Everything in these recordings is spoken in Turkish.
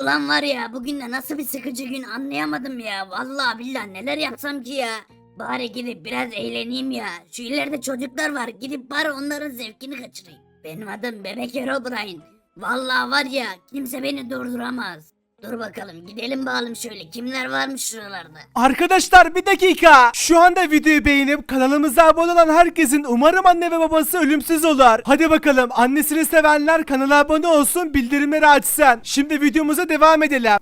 Ulan var ya bugün de nasıl bir sıkıcı gün anlayamadım ya. Vallahi billahi neler yapsam ki ya. Bari gidip biraz eğleneyim ya. Şu ileride çocuklar var. Gidip bari onların zevkini kaçırayım. Benim adım Bebek Herobrine. Vallahi var ya kimse beni durduramaz. Dur bakalım gidelim bakalım şöyle kimler varmış şuralarda. Arkadaşlar bir dakika. Şu anda videoyu beğenip kanalımıza abone olan herkesin umarım anne ve babası ölümsüz olur. Hadi bakalım annesini sevenler kanala abone olsun bildirimleri açsın. Şimdi videomuza devam edelim.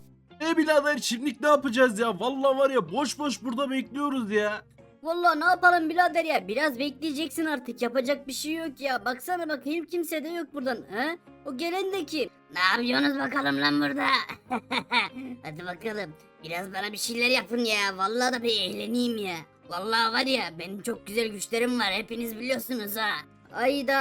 E birader şimdilik ne yapacağız ya? Vallahi var ya boş boş burada bekliyoruz ya. Vallahi ne yapalım birader ya biraz bekleyeceksin artık yapacak bir şey yok ya. Baksana bakayım kimse de yok buradan. He? O gelen de kim? Ne yapıyorsunuz bakalım lan burada? Hadi bakalım biraz bana bir şeyler yapın ya. Vallahi da bir eğleneyim ya. Vallahi var ya benim çok güzel güçlerim var hepiniz biliyorsunuz ha. Ayda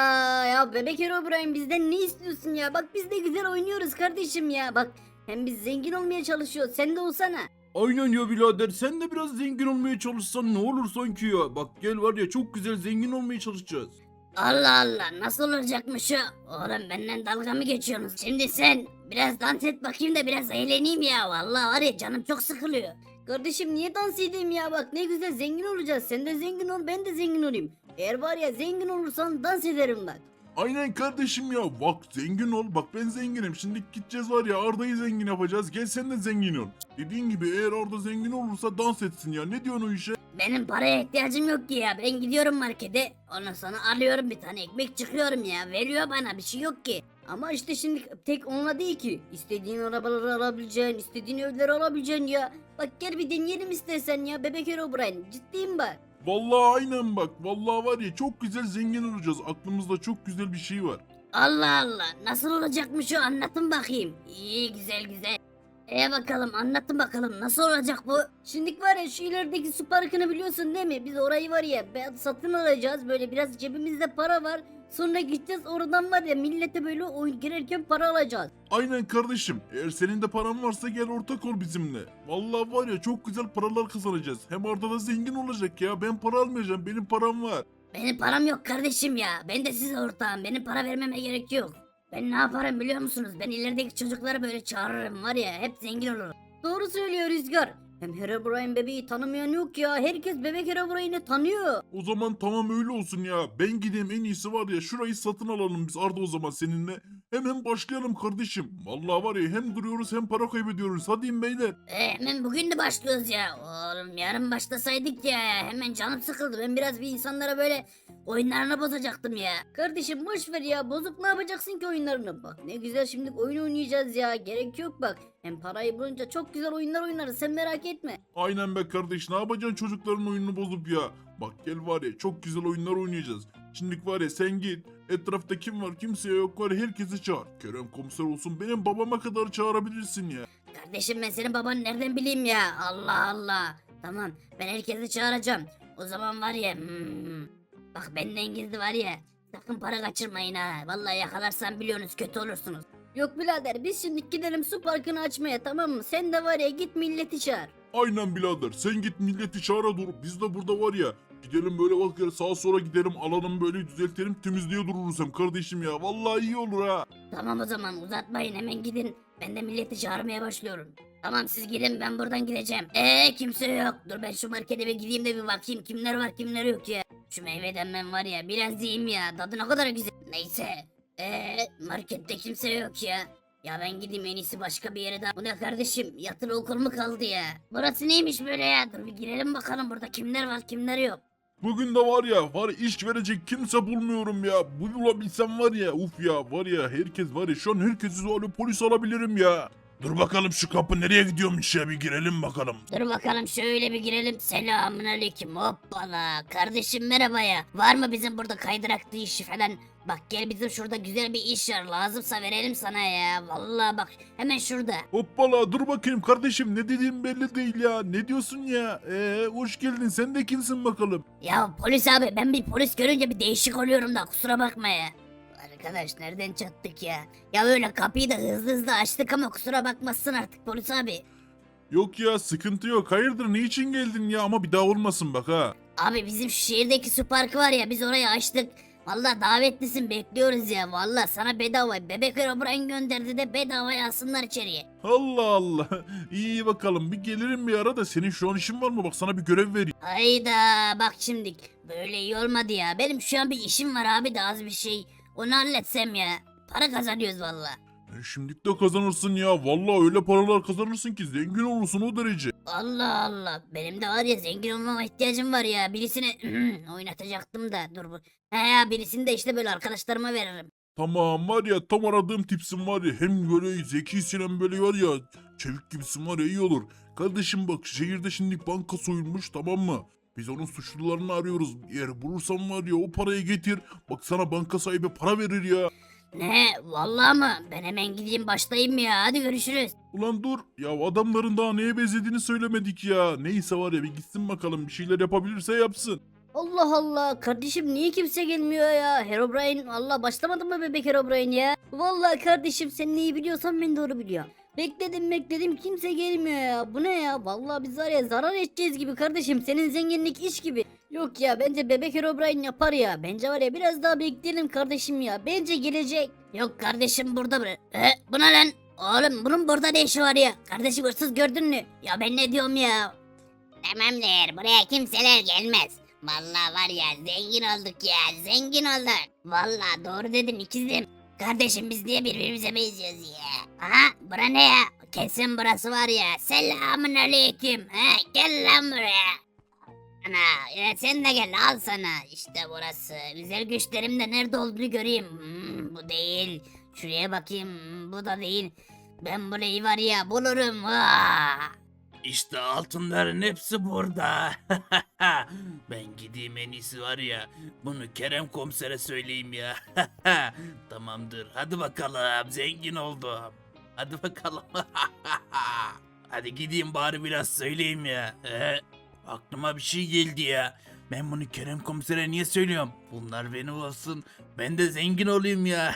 ya bebek Herobrine bizden ne istiyorsun ya? Bak biz de güzel oynuyoruz kardeşim ya. Bak hem biz zengin olmaya çalışıyoruz. Sen de olsana. Aynen ya birader sen de biraz zengin olmaya çalışsan ne olur sanki ya. Bak gel var ya çok güzel zengin olmaya çalışacağız. Allah Allah nasıl olacakmış o? Oğlum benden dalga mı geçiyorsunuz? Şimdi sen biraz dans et bakayım da biraz eğleneyim ya. Vallahi var ya canım çok sıkılıyor. Kardeşim niye dans edeyim ya bak ne güzel zengin olacağız. Sen de zengin ol ben de zengin olayım. Eğer var ya zengin olursan dans ederim bak. Aynen kardeşim ya bak zengin ol bak ben zenginim şimdi gideceğiz var ya Arda'yı zengin yapacağız gel sen de zengin ol. Dediğin gibi eğer Arda zengin olursa dans etsin ya ne diyorsun o işe? Benim paraya ihtiyacım yok ki ya. Ben gidiyorum markete. Ondan sonra alıyorum bir tane ekmek çıkıyorum ya. Veriyor bana bir şey yok ki. Ama işte şimdi tek onunla değil ki. İstediğin arabaları alabileceksin, istediğin evleri alabileceksin ya. Bak gel bir deneyelim istersen ya bebek Herobrine. Ciddiyim bak. Vallahi aynen bak vallahi var ya çok güzel zengin olacağız aklımızda çok güzel bir şey var. Allah Allah nasıl olacakmış o anlatın bakayım. İyi güzel güzel. E bakalım anlatın bakalım nasıl olacak bu? Şimdi var ya şu ilerideki su parkını biliyorsun değil mi? Biz orayı var ya ben satın alacağız böyle biraz cebimizde para var. Sonra gideceğiz oradan var ya millete böyle oyun girerken para alacağız. Aynen kardeşim eğer senin de paran varsa gel ortak ol bizimle. Vallahi var ya çok güzel paralar kazanacağız. Hem Arda da zengin olacak ya ben para almayacağım benim param var. Benim param yok kardeşim ya. Ben de size ortağım. Benim para vermeme gerek yok. Ben ne yaparım biliyor musunuz? Ben ilerideki çocukları böyle çağırırım var ya hep zengin olurum. Doğru söylüyor Rüzgar. Hem Herobrine bebeği tanımayan yok ya. Herkes bebek Herobrine'i tanıyor. O zaman tamam öyle olsun ya. Ben gideyim en iyisi var ya şurayı satın alalım biz Arda o zaman seninle. Hemen başlayalım kardeşim. Vallahi var ya hem duruyoruz hem para kaybediyoruz. Hadi beyler. E, hemen bugün de başlıyoruz ya. Oğlum yarın başlasaydık ya. Hemen canım sıkıldı. Ben biraz bir insanlara böyle oyunlarını bozacaktım ya. Kardeşim boş ver ya. Bozup ne yapacaksın ki oyunlarını? Bak ne güzel şimdi oyun oynayacağız ya. Gerek yok bak. Hem parayı bulunca çok güzel oyunlar oynarız. Sen merak etme. Aynen be kardeş ne yapacaksın çocukların oyununu bozup ya. Bak gel var ya çok güzel oyunlar oynayacağız. Şimdilik var ya sen git. Etrafta kim var kimse yok var herkesi çağır. Kerem komiser olsun benim babama kadar çağırabilirsin ya. Kardeşim ben senin babanı nereden bileyim ya? Allah Allah. Tamam ben herkesi çağıracağım. O zaman var ya. hmm, bak benden gizli var ya. Sakın para kaçırmayın ha. Vallahi yakalarsam biliyorsunuz kötü olursunuz. Yok birader biz şimdi gidelim su parkını açmaya tamam mı? Sen de var ya git milleti çağır. Aynen birader sen git milleti çağıra dur. Biz de burada var ya gidelim böyle ya sağa sola gidelim alalım böyle düzeltelim temizliğe dururuz hem kardeşim ya. Vallahi iyi olur ha. Tamam o zaman uzatmayın hemen gidin. Ben de milleti çağırmaya başlıyorum. Tamam siz gidin ben buradan gideceğim. Eee kimse yok. Dur ben şu markete bir gideyim de bir bakayım kimler var kimler yok ya. Şu meyveden ben var ya biraz yiyeyim ya. Tadı ne kadar güzel. Neyse. Eee markette kimse yok ya. Ya ben gideyim en iyisi başka bir yere daha. Bu ne kardeşim yatılı okul mu kaldı ya? Burası neymiş böyle ya? Dur bir girelim bakalım burada kimler var kimler yok. Bugün de var ya var iş verecek kimse bulmuyorum ya. Bu bulabilsem var ya uf ya var ya herkes var ya şu an herkesi zorlu polis alabilirim ya. Dur bakalım şu kapı nereye gidiyormuş ya bir girelim bakalım. Dur bakalım şöyle bir girelim. Selamun aleyküm hoppala. Kardeşim merhaba ya. Var mı bizim burada kaydıraklı işi falan? Bak gel bizim şurada güzel bir iş var. Lazımsa verelim sana ya. Vallahi bak hemen şurada. Hoppala dur bakayım kardeşim ne dediğin belli değil ya. Ne diyorsun ya? Eee hoş geldin sen de kimsin bakalım? Ya polis abi ben bir polis görünce bir değişik oluyorum da kusura bakma ya. Arkadaş nereden çattık ya? Ya öyle kapıyı da hızlı hızlı açtık ama kusura bakmazsın artık polis abi. Yok ya sıkıntı yok. Hayırdır niçin geldin ya ama bir daha olmasın bak ha. Abi bizim şu şehirdeki su parkı var ya biz orayı açtık. Valla davetlisin bekliyoruz ya. Valla sana bedava bebek Herobrine gönderdi de bedava yazsınlar içeriye. Allah Allah. İyi bakalım bir gelirim bir ara da senin şu an işin var mı? Bak sana bir görev vereyim. Hayda bak şimdi böyle iyi olmadı ya. Benim şu an bir işim var abi de az bir şey. Onu halletsem ya. Para kazanıyoruz valla. E, şimdilik de kazanırsın ya. Vallahi öyle paralar kazanırsın ki zengin olursun o derece. Allah Allah. Benim de var ya zengin olmama ihtiyacım var ya. Birisini oynatacaktım da dur bu. He ya birisini de işte böyle arkadaşlarıma veririm. Tamam var ya tam aradığım tipsin var ya. Hem böyle zekisin hem böyle var ya. Çevik gibisin var ya iyi olur. Kardeşim bak şehirde şimdi banka soyulmuş tamam mı? Biz onun suçlularını arıyoruz. Eğer bulursan var ya o parayı getir. Bak sana banka sahibi para verir ya. Ne? Vallahi mı? Ben hemen gideyim başlayayım ya. Hadi görüşürüz. Ulan dur ya adamların daha neye benzediğini söylemedik ya. Neyse var ya bir gitsin bakalım bir şeyler yapabilirse yapsın. Allah Allah kardeşim niye kimse gelmiyor ya? Herobrine Allah başlamadı mı bebek Herobrine ya? Vallahi kardeşim sen neyi biliyorsan ben doğru biliyorum. Bekledim bekledim kimse gelmiyor ya. Bu ne ya? Vallahi biz var ya zarar edeceğiz gibi kardeşim. Senin zenginlik iş gibi. Yok ya bence bebek Herobrine yapar ya. Bence var ya biraz daha bekleyelim kardeşim ya. Bence gelecek. Yok kardeşim burada mı? E, bu ne lan? Oğlum bunun burada ne işi var ya? Kardeşim hırsız gördün mü? Ya ben ne diyorum ya? Tamamdır buraya kimseler gelmez. Vallahi var ya zengin olduk ya zengin olduk. Vallahi doğru dedin ikizim. Kardeşim biz niye birbirimize benziyoruz ya? Aha bura ne ya? Kesin burası var ya. Selamun aleyküm. Ha, gel lan buraya. Ana ya sen de gel al sana. İşte burası. Güzel güçlerim de nerede olduğunu göreyim. Hmm, bu değil. Şuraya bakayım. Hmm, bu da değil. Ben burayı var ya bulurum. Vaa. İşte altınların hepsi burada. ben gideyim en iyisi var ya. Bunu Kerem komisere söyleyeyim ya. Tamamdır. Hadi bakalım. Zengin oldum. Hadi bakalım. Hadi gideyim bari biraz söyleyeyim ya. Aklıma bir şey geldi ya. Ben bunu Kerem komisere niye söylüyorum? Bunlar benim olsun. Ben de zengin olayım ya.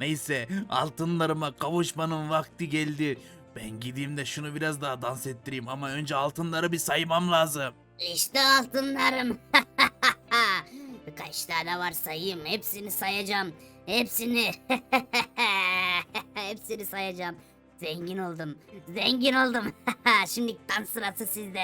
Neyse altınlarıma kavuşmanın vakti geldi. Ben gideyim de şunu biraz daha dans ettireyim ama önce altınları bir saymam lazım. İşte altınlarım. Kaç tane var sayayım. Hepsini sayacağım. Hepsini. Hepsini sayacağım. Zengin oldum. Zengin oldum. Şimdi dans sırası sizde.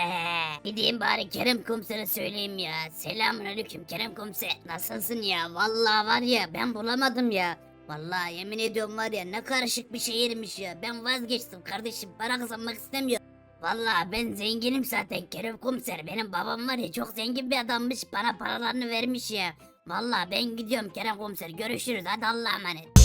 Gideyim bari Kerem komisere söyleyeyim ya. Selamünaleyküm Kerem komiser. Nasılsın ya? Vallahi var ya ben bulamadım ya. Vallahi yemin ediyorum var ya ne karışık bir şehirmiş ya. Ben vazgeçtim kardeşim. Para kazanmak istemiyorum. Vallahi ben zenginim zaten Kerem komiser. Benim babam var ya çok zengin bir adammış. Bana paralarını vermiş ya. Vallahi ben gidiyorum Kerem komiser. Görüşürüz. Hadi Allah'a emanet.